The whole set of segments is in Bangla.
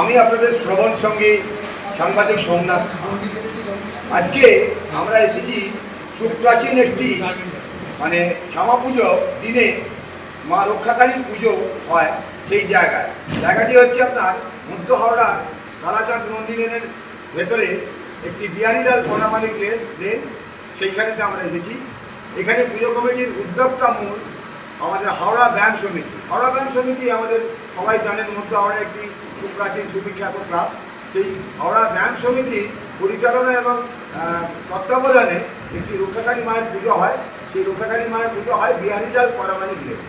আমি আপনাদের শ্রবণ সঙ্গে সাংবাদিক সোমনাথ। আজকে আমরা এসেছি সুপ্রাচীন একটি মানে শ্যামা পুজো দিনে মা রক্ষাকালী পুজো হয় সেই জায়গায়। জায়গাটি হচ্ছে আপনার মধ্য হাওড়ার কালাচাঁদ মন্দিরের ভেতরে একটি বিহারীলাল বনামালিক লেন লেন সেইখানেতে আমরা এসেছি। এখানে পুজো কমিটির উদ্যোক্তা মূল আমাদের হাওড়া ব্যায়াম সমিতি। হাওড়া ব্যায়াম সমিতি আমাদের সবাই জানেন মধ্যে হাওড়া একটি সুপ্রাচীন সুবিখ্যাত ক্লাব। সেই হাওড়া ব্যায়াম সমিতি পরিচালনা এবং তত্ত্বাবধানে একটি রক্ষাকালী মায়ের পুজো হয়। সেই রক্ষাকালী মায়ের পুজো হয় বিহারীলাল পরামানিক লেন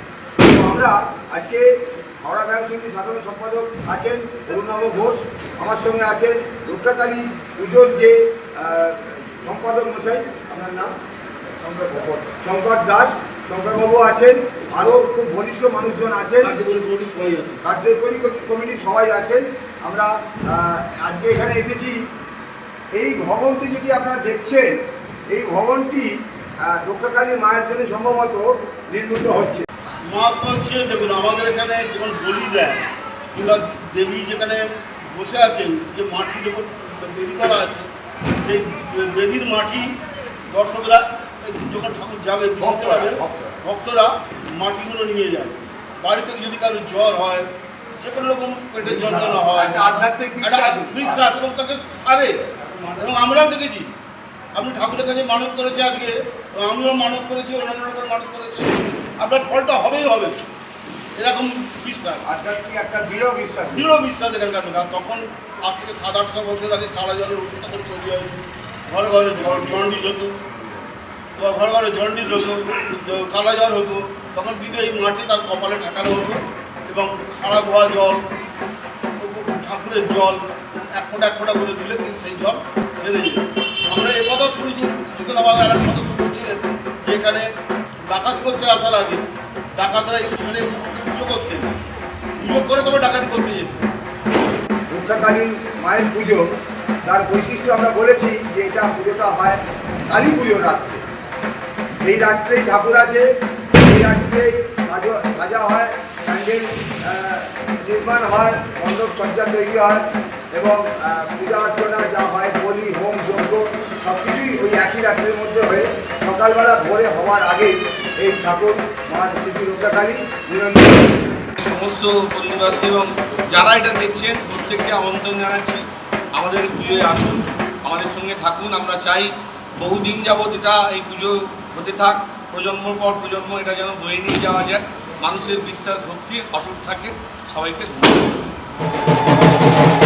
তো আমরা আজকে হাওড়া ব্যায়াম সমিতির সাধারণ সম্পাদক আছেন অরুণাভ ঘোষ। আমার সঙ্গে আছেন রক্ষাকালী পুজোর যে সম্পাদক মশাই আপনার নাম? শঙ্কর দাস। শঙ্করবাবু আছেন আরও খুব ঘনিষ্ঠ মানুষজন আছেন। কার্যকরী কমিটির সবাই আছেন। আমরা আজকে এখানে এসেছি। এই ভবনটি যেটি আপনারা দেখছেন এই ভবনটি রক্ষাকালী মায়ের জন্য সম্ভবত নির্মিত হচ্ছে। মাহাত্ম হচ্ছে দেখুন আমাদের এখানে যখন বলি দেয় কিংবা দেবী যেখানে বসে আছেন যে মাটির উপর বেদি করা আছে সেই বেদির মাটি দর্শকরা যখন ঠাকুর যাবে ভক্তরা, মাটিগুলো নিয়ে যায় বাড়িতে যদি কারও জ্বর হয় যে কোনো রকম পেটের যন্ত্রণা হয় আধ্যাত্মিক বিশ্বাস। এবং তাকে সারে। এবং আমরাও দেখেছি। আপনি ঠাকুরের কাছে মানত করেছি আজকে আমিও মানত করেছি অন্যান্য লোকের মানত করেছে। আপনার ফলটা হবেই হবে। এরকম বিশ্বাস। আধ্যাত্মিক একটা দৃঢ় বিশ্বাস। দৃঢ় বিশ্বাস এখানকার লোক। তখন আজ থেকে সাত আটশো বছর আগে কালা জলের ওষুধ তখন তৈরি হয় ঘরে ঘরে জন্ডিস হতো। ঘরে ঘরে জন্ডিস হতো কালা জল হতো, তখন দিদি এই মাটি তার কপালে ঠেকানো হতো এবং খারাপ হওয়া জল, ঠাকুরের জল, এক ফোঁটা এক ফোঁটা করে দিলে কিন্তু সেই জল ছেড়ে যেত। আমরা এ কথা শুনেছি চিকনাবাদ আর এক সদস্য বলছিলেন যে এখানে ডাকাতি করতে আসার আগে ডাকাতরা এখানে পুজো করতেন পুজো করে তবে ডাকাতি করতে যেত। রক্ষাকালী মায়ের পুজো, তার বৈশিষ্ট্য আমরা বলেছি যে এটা পুজোটা হয় কালী পুজো রাত্রে। এই রাত্রেই ঠাকুর আছে, এই রাত্রেই সাজো- হয়, প্যান্ডেল নির্মাণ হয়, মণ্ডপ সজ্জা তৈরি হয় এবং পূজা অর্চনা যা হয় বলি হোম, যজ্ঞ সব কিছুই ওই একই রাত্রের মধ্যে হয়ে সকালবেলা ভোরে হওয়ার আগেই এই ঠাকুর মা শ্রী রক্ষাকালী নিরঞ্জন। সমস্ত পরিবারবাসী এবং যারা এটা দেখছেন, প্রত্যেককে আমন্ত্রণ জানাচ্ছি। আমাদের পুজোয় আসুন, আমাদের সঙ্গে থাকুন। আমরা চাই বহুদিন যাবৎ এটা এই পুজো হতে থাক, প্রজন্মর পর প্রজন্ম এটা যেন বয়ে নিয়ে যাওয়া যায়। মানুষের বিশ্বাস, ভক্তি অটুট থাকে। সবাইকে ধন্যবাদ।